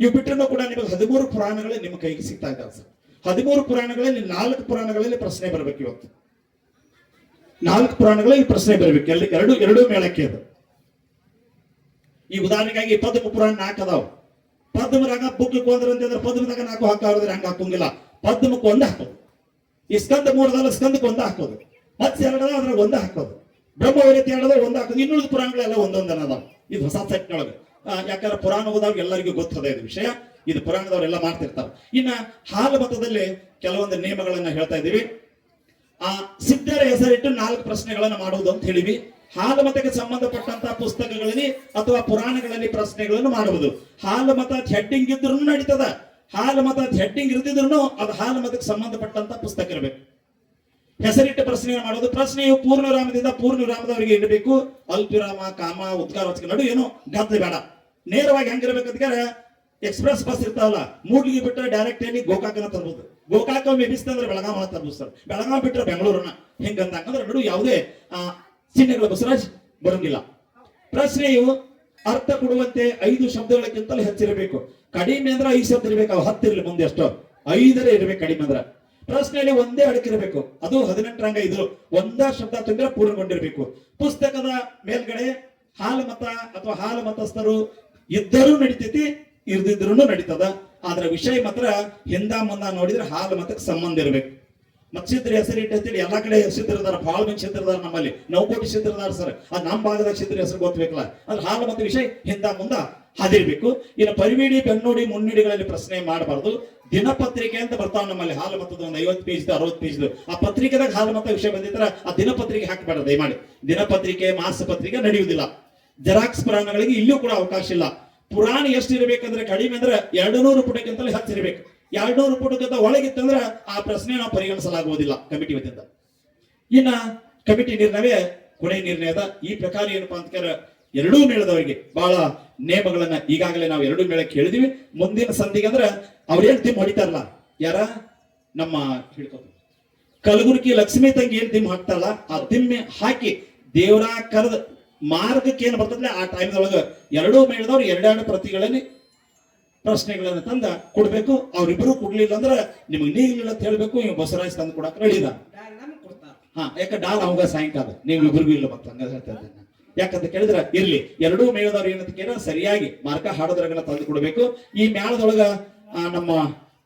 ಇವು ಬಿಟ್ಟರೂ ಕೂಡ ನಿಮಗೆ ಹದಿಮೂರು ಪುರಾಣಗಳೇ ನಿಮ್ಮ ಕೈಗೆ ಸಿಗ್ತಾ ಇದ್ದಾವೆ ಸರ್. ಹದಿಮೂರು ಪುರಾಣಗಳಲ್ಲಿ ನಾಲ್ಕು ಪುರಾಣಗಳಲ್ಲಿ ಪ್ರಶ್ನೆ ಬರಬೇಕು ಇವತ್ತು. ನಾಲ್ಕು ಪುರಾಣಗಳ ಈ ಪ್ರಶ್ನೆ ಬರಬೇಕು. ಎಲ್ಲಿ ಎರಡು ಎರಡು ಮೇಳಕ್ಕೆ ಅದು. ಈ ಉದಾಹರಣೆಗಾಗಿ ಪದ್ಮ ಪುರಾಣ ನಾಲ್ಕು ಅದಾವ. ಪದ್ಮರಾಗ ಬುಕ್ ಕೊಂದ್ರ ಅಂತಂದ್ರೆ ಪದ್ಮದಾಗ ನಾಲ್ಕು ಹಾಕೋದ್ರೆ ಹಂಗ ಹಾಕೋಂಗಿಲ್ಲ. ಪದ್ಮಕ್ಕೆ ಒಂದೇ ಹಾಕೋದು. ಈ ಸ್ಕಂದ ಮೂರದಲ್ಲ ಸ್ಕಂದಕ್ಕೆ ಒಂದ ಹಾಕೋದು. ಮತ್ತೆ ಎರಡದ ಅದ್ರಾಗ ಒಂದ ಹಾಕೋದು. ಬ್ರಹ್ಮವೈರತಿ ಎರಡದ ಒಂದೇ ಹಾಕೋದು. ಇನ್ನುಳಿದ ಪುರಾಣಗಳೆಲ್ಲ ಒಂದೊಂದನ ಅದಾವ. ಇದು ಹೊಸ ಸೆಟ್ನೊಳಗೆ. ಯಾಕಂದ್ರೆ ಪುರಾಣ ಓದವ್ರಿಗೆ ಎಲ್ಲರಿಗೂ ಗೊತ್ತದ ಇದು ವಿಷಯ. ಇದು ಪುರಾಣದವರೆಲ್ಲ ಮಾಡ್ತಿರ್ತಾರೆ. ಇನ್ನ ಹಾಲು ಮತದಲ್ಲಿ ಕೆಲವೊಂದು ನಿಯಮಗಳನ್ನ ಹೇಳ್ತಾ ಇದೀವಿ ಆ, ಸಿದ್ಧರ ಹೆಸರಿಟ್ಟು ನಾಲ್ಕು ಪ್ರಶ್ನೆಗಳನ್ನು ಮಾಡುವುದು ಅಂತ ಹೇಳಿವಿ ಹಾಲು ಮತಕ್ಕೆ ಸಂಬಂಧಪಟ್ಟಂತ ಪುಸ್ತಕಗಳಲ್ಲಿ ಅಥವಾ ಪುರಾಣಗಳಲ್ಲಿ ಪ್ರಶ್ನೆಗಳನ್ನು ಮಾಡುವುದು. ಹಾಲು ಮತ ಹೆಡ್ಡಿಂಗ್ ಇದ್ರೂ ನಡೀತದ. ಹಾಲು ಮತ ಹೆಡ್ಡಿಂಗ್ ಇರ್ದಿದ್ರು ಅದು ಹಾಲು ಮತಕ್ಕೆ ಸಂಬಂಧಪಟ್ಟಂತ ಪುಸ್ತಕ ಇರಬೇಕು. ಹೆಸರಿಟ್ಟ ಪ್ರಶ್ನೆ ಮಾಡುವುದು. ಪ್ರಶ್ನೆಯು ಪೂರ್ಣರಾಮದಿಂದ ಪೂರ್ಣರಾಮದವರಿಗೆ ಇಡಬೇಕು ಅಲ್ಪಿರಾಮ, ಕಾಮ, ಉದ್ಗಾರ ನಡು ಏನು ಗದ್ದೆ ಬೇಡ. ನೇರವಾಗಿ ಹೆಂಗಿರ್ಬೇಕಂದ್ರೆ ಎಕ್ಸ್ಪ್ರೆಸ್ ಬಸ್ ಇರ್ತಾವಲ್ಲ, ಮೂಡ್ಲಿಗೆ ಬಿಟ್ಟರೆ ಡೈರೆಕ್ಟ್ ಏನಿ ಗೋಕಾಕನ ತರ್ಬೋದು. ಗೋಕಾಕ ಮೆಬಿಸ್ತಂದ್ರೆ ಬೆಳಗಾವ್ ತರ್ಬೋದು ಸರ್. ಬೆಳಗಾವಿ ಬಿಟ್ಟರೆ ಬೆಂಗಳೂರನ್ನ. ಹೆಂಗಂತ ಅಂದ್ರೆ ನಡು ಯಾವುದೇ, ಆ, ಚಿಹ್ನೆಗಳ ಬಸವರಾಜ್ ಬರಂಗಿಲ್ಲ. ಪ್ರಶ್ನೆಯು ಅರ್ಥ ಕೊಡುವಂತೆ ಐದು ಶಬ್ದಗಳಕ್ಕಿಂತಲೂ ಹೆಚ್ಚಿರಬೇಕು. ಕಡಿಮೆ ಅಂದ್ರೆ ಐದು ಶಬ್ದ ಇರಬೇಕು, ಅವು ಹತ್ತಿರಲಿ ಮುಂದೆ ಎಷ್ಟೋ ಐದರೇ ಇರಬೇಕು ಕಡಿಮೆ ಅಂದ್ರೆ. ಪ್ರಶ್ನೆಯಲ್ಲಿ ಒಂದೇ ಅಡಕಿರಬೇಕು ಅದು ಹದಿನೆಂಟರಂಗ ಇದು. ಒಂದೇ ಶಬ್ದ ತುಂಬಿದ್ರೆ ಪೂರ್ಣಗೊಂಡಿರಬೇಕು. ಪುಸ್ತಕದ ಮೇಲ್ಗಡೆ ಹಾಲು ಮತ ಅಥವಾ ಹಾಲು ಮತಸ್ಥರು ಇದ್ದರೂ ನಡಿತೈತಿ ಇರ್ದಿದ್ರು ನಡೀತದ. ಆದ್ರೆ ವಿಷಯ ಮಾತ್ರ ಹಿಂದ ಮುಂದ ನೋಡಿದ್ರೆ ಹಾಲು ಮತಕ್ಕೆ ಸಂಬಂಧ ಇರ್ಬೇಕು. ಮತ್ ಹೆಸರಿಟ್ಟು ಹೆಸರು ಇಟ್ಟಂತೇಳಿ ಎಲ್ಲಾ ಕಡೆ ಸಿದ್ಧರದಾರ ಭಾಳ ಮಂದಿ ಸಿದ್ಧರದಾರ ನಮ್ಮಲ್ಲಿ. ನೌಕೋಟಿ ಚಿತ್ರದಾರ ಸರ್. ಅದ್ ನಮ್ಮ ಭಾಗದಾಗ ಸಿದ್ಧರ ಹೆಸರು ಗೊತ್ತಬೇಕಲ್ಲ. ಅದ್ರ ಹಾಲು ಮತ್ತೆ ವಿಷಯ ಹಿಂದ ಮುಂದ ಹಾದಿರ್ಬೇಕು. ಇನ್ನು ಪರಿವೀಡಿ, ಬೆನ್ನೋಡಿ, ಮುನ್ನುಡಿಗಳಲ್ಲಿ ಪ್ರಶ್ನೆ ಮಾಡಬಾರ್ದು. ದಿನಪತ್ರಿಕೆ ಅಂತ ಬರ್ತಾವ ನಮ್ಮಲ್ಲಿ ಹಾಲು ಮತದ ಒಂದು ಐವತ್ತು ಪೇಜ್ ಅರವತ್ತು ಪೇಜ್ ಆ ಪತ್ರಿಕೆದಾಗ ಹಾಲು ಮತ ವಿಷಯ ಬಂದಿದ್ರೆ ಆ ದಿನಪತ್ರಿಕೆ ಹಾಕಬೇಡ, ದಯಮಾಡಿ. ದಿನಪತ್ರಿಕೆ ಮಾಸ ಪತ್ರಿಕೆ ನಡೆಯುವುದಿಲ್ಲ. ಜೆರಾಕ್ಸ್ ಪ್ರಾಣಗಳಿಗೆ ಇಲ್ಲೂ ಕೂಡ ಅವಕಾಶ ಇಲ್ಲ. ಪುರಾಣ ಎಷ್ಟು ಇರಬೇಕಂದ್ರೆ ಕಡಿಮೆ ಅಂದ್ರೆ ಎರಡು ನೂರು ಹತ್ತಿರಬೇಕು. ಎರಡುನೂರು ಎರಡು ನೂರು ಪುಟಕ್ಕಿಂತ ಒಳಗಿತ್ತಂದ್ರೆ ಆ ಪ್ರಶ್ನೆ ನಾವು ಪರಿಗಣಿಸಲಾಗುವುದಿಲ್ಲ ಕಮಿಟಿ ವತಿಯಿಂದ. ಇನ್ನ ಕಮಿಟಿ ನಿರ್ಣಯವೇ ಕೊನೆ ನಿರ್ಣಯದ ಈ ಪ್ರಕಾರ ಏನಪ್ಪಾ ಅಂತ ಕೇಳಿದ್ರೆ ಎರಡೂ ಮೇಳದವರಿಗೆ ಬಹಳ ನೇಮಗಳನ್ನ ಈಗಾಗಲೇ ನಾವು ಎರಡೂ ಮೇಳಕ್ಕೆ ಹೇಳಿದಿವಿ. ಮುಂದಿನ ಸಂಧಿಗೆ ಅಂದ್ರೆ ಅವ್ರೇನ್ ತಿಮ್ ಹೊಡಿತಾರಲ್ಲ? ಯಾರ? ನಮ್ಮ ಹಿಡ್ಕೊ ಕಲಬುರಗಿ ಲಕ್ಷ್ಮೀ ತಂಗಿ ಏನ್ ತಿಮ್ ಹಾಕ್ತಾರಲ್ಲ? ಆ ತಿಮ್ಮೆ ಹಾಕಿ ದೇವರ ಕರೆದ ಮಾರ್ಗಕ್ಕೆ ಏನು ಬರ್ತದೆ? ಆ ಟೈಮ್ದೊಳಗ ಎರಡೂ ಮೇಳದವ್ರು ಎರಡೆರಡು ಪ್ರತಿಗಳನ್ನ ಪ್ರಶ್ನೆಗಳನ್ನ ತಂದ ಕೊಡ್ಬೇಕು. ಅವ್ರಿಬ್ರು ಕೊಡ್ಲಿಲ್ಲ ಅಂದ್ರೆ ನಿಮಗೆ ನೀಗಿಲ್ಲ ಅಂತ ಹೇಳ್ಬೇಕು ಇವ್ ಬಸವರಾಜ್ ತಂದು ಕೊಡಕ್ ಹೇಳಿದ ಹಾ ಯಾಕೆ ಡಾಲ್ ಅವಾಗ ಸಾಯಂಕಾಲ ನೀವು ಇಬ್ರಿಗೂ ಇಲ್ಲ ಮತ್ತೆ ಹಂಗ ಹೇಳ್ತಾ ಇದ್ದೇನೆ ಯಾಕಂತ ಕೇಳಿದ್ರ ಇರ್ಲಿ ಎರಡೂ ಮೇಳದವ್ರು ಏನಂತ ಕೇಳಿದ್ರೆ ಸರಿಯಾಗಿ ಮಾರ್ಕ ಹಾಡೋದ್ರಾಗ ತಂದು ಕೊಡ್ಬೇಕು. ಈ ಮೇಳದೊಳಗ ನಮ್ಮ